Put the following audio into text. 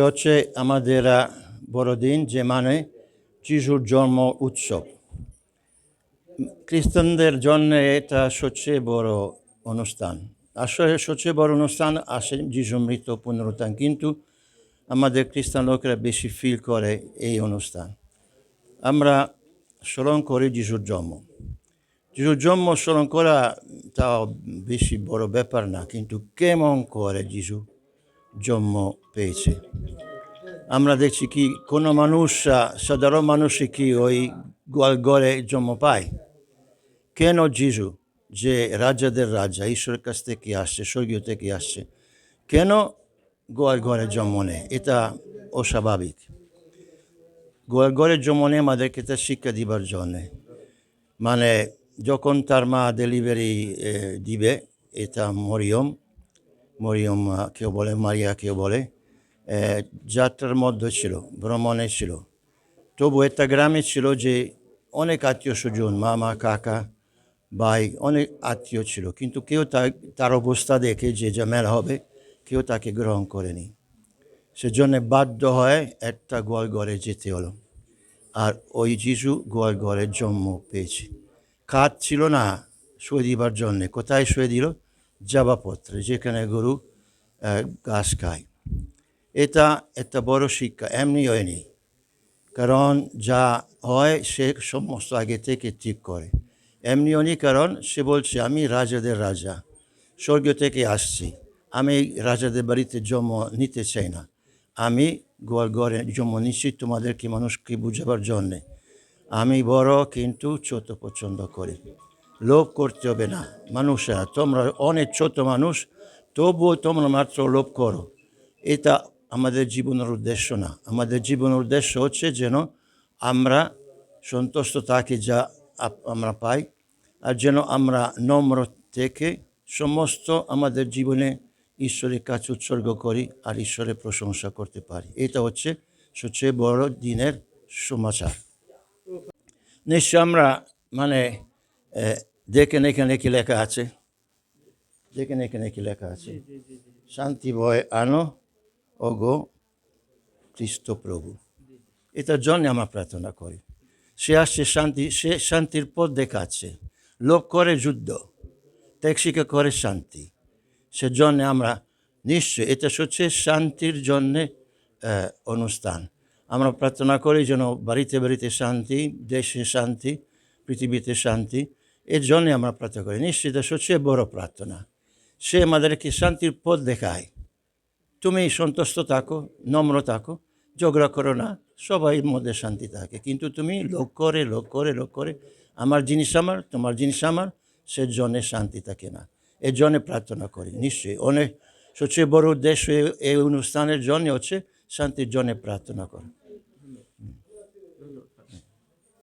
হচ্ছে আমাদের বড়দিন যে মানে যিশুর জন্ম উৎসব খ্রিস্টানদের জন্য এটা সবচেয়ে বড় অনুষ্ঠান আসলে সবচেয়ে বড় অনুষ্ঠান আসে যিশু মৃত পুনরুত্থান কিন্তু আমাদের খ্রিস্টান লোকেরা বেশি ফিল করে এই অনুষ্ঠান আমরা স্মরণ করি যিশুর জন্ম যিশুর জন্ম স্মরণ করা তাও বেশি বড় ব্যাপার না কিন্তু কেমন করে যিশু জন্ম পেয়েছে। আমরা দেখছি কি কোনো মানুষ সাধারণ মানুষই কি ওই ঘরে জন্ম পায়? কেন যিশু যে রাজাদের রাজা, ঈশ্বরের কাছ থেকে আসছে, স্বর্গীয় থেকে আসছে, কেন গোয়াল ঘরে জন্ম নেয়? এটা অস্বাভাবিক। গোয়াল ঘরে জন্ম নেয় আমাদেরকে এটা শিক্ষা দিবার জন্যে। মানে যখন তার মা ডেলিভারি দিবে, এটা মরিয়ম মরিয়ম কেউ বলে মারিয়া, কেউ বলে যাত্রার মধ্যে ছিল, ভ্রমণে ছিল। তবু একটা গ্রামে ছিল যে অনেক আত্মীয় স্বজন, মামা, কাকা, ভাই, অনেক আত্মীয় ছিল। কিন্তু কেউ তার অবস্থা দেখে যে ঝামেলা হবে, কেউ তাকে গ্রহণ করেনি। সেজন্য বাধ্য হয়ে একটা গোয়াল ঘরে যেতে হলো। আর ওই যিশু গোয়াল ঘরে জন্ম পেয়েছে। খাত ছিল না শুয়ে দিবার জন্যে। কোথায় শুয়ে দিল জাবাপত্রে যেখানে গরু ঘাস খায়। এটা একটা বড় শিক্ষা, এমনি হয়নি কারণ যা হয়, সে সমস্ত আগে থেকে ঠিক করে। এমনি হয়নি কারণ সে বলছে, আমি রাজাদের রাজা, স্বর্গ থেকে আসছি। আমি রাজাদের বাড়িতে জন্ম নিতে চাই না। আমি গোয়াল ঘরে জন্ম নিচ্ছি তোমাদেরকে মানুষকে বুঝাবার জন্যে। আমি বড় কিন্তু ছোট পছন্দ করি। লোভ করতে হবে না। মানুষেরা, তোমরা অনেক ছোট মানুষ, তবুও তোমরা মাত্র লোভ করো। এটা আমাদের জীবনের উদ্দেশ্য না। আমাদের জীবনের উদ্দেশ্য হচ্ছে যেন আমরা সন্তুষ্ট থাকি যা আমরা পাই আর যেন আমরা নম্র থেকে সমস্ত আমাদের জীবনে ঈশ্বরের কাছে উৎসর্গ করি আর ঈশ্বরের প্রশংসা করতে পারি। এটা হচ্ছে সবচেয়ে বড় দিনের সমাচার। নিশ্চয় আমরা মানে দেখেন এখানে কি লেখা আছে। দেখেন এখানে কি লেখা আছে। শান্তি ভয় আনো, ওগো খ্রিস্ট প্রভু। এটার জন্য আমরা প্রার্থনা করি। সে আসছে, শান্তি, সে শান্তির পথ দেখাচ্ছে। লোক করে যুদ্ধ ট্যাক্সিকে করে শান্তি। সেজন্য আমরা নিশ্চয়, এটা হচ্ছে শান্তির জন্যে অনুষ্ঠান। আমরা প্রার্থনা করি যেন বাড়িতে বাড়িতে শান্তি, দেশে শান্তি, পৃথিবীতে শান্তি। এর জন্যে আমরা প্রার্থনা করি নিশ্চয় এটা সবচেয়ে বড় প্রার্থনা। সে আমাদেরকে শান্তির পথ দেখায়। তুমি সন্তুষ্ট থাকো, নম্র থাকো, ঝগড়া করো না, সবাই মধ্যে শান্তি থাকে। কিন্তু তুমি লোক করে লোক করে লোক করে, আমার জিনিস আমার, তোমার জিনিস আমার, সে জনে শান্তি থাকে না। এর জন্যে প্রার্থনা করি, নিশ্চয়ই। অনেক সবচেয়ে বড় উদ্দেশ্য এই অনুষ্ঠানের জন্য হচ্ছে শান্তির জন্যে প্রার্থনা করা।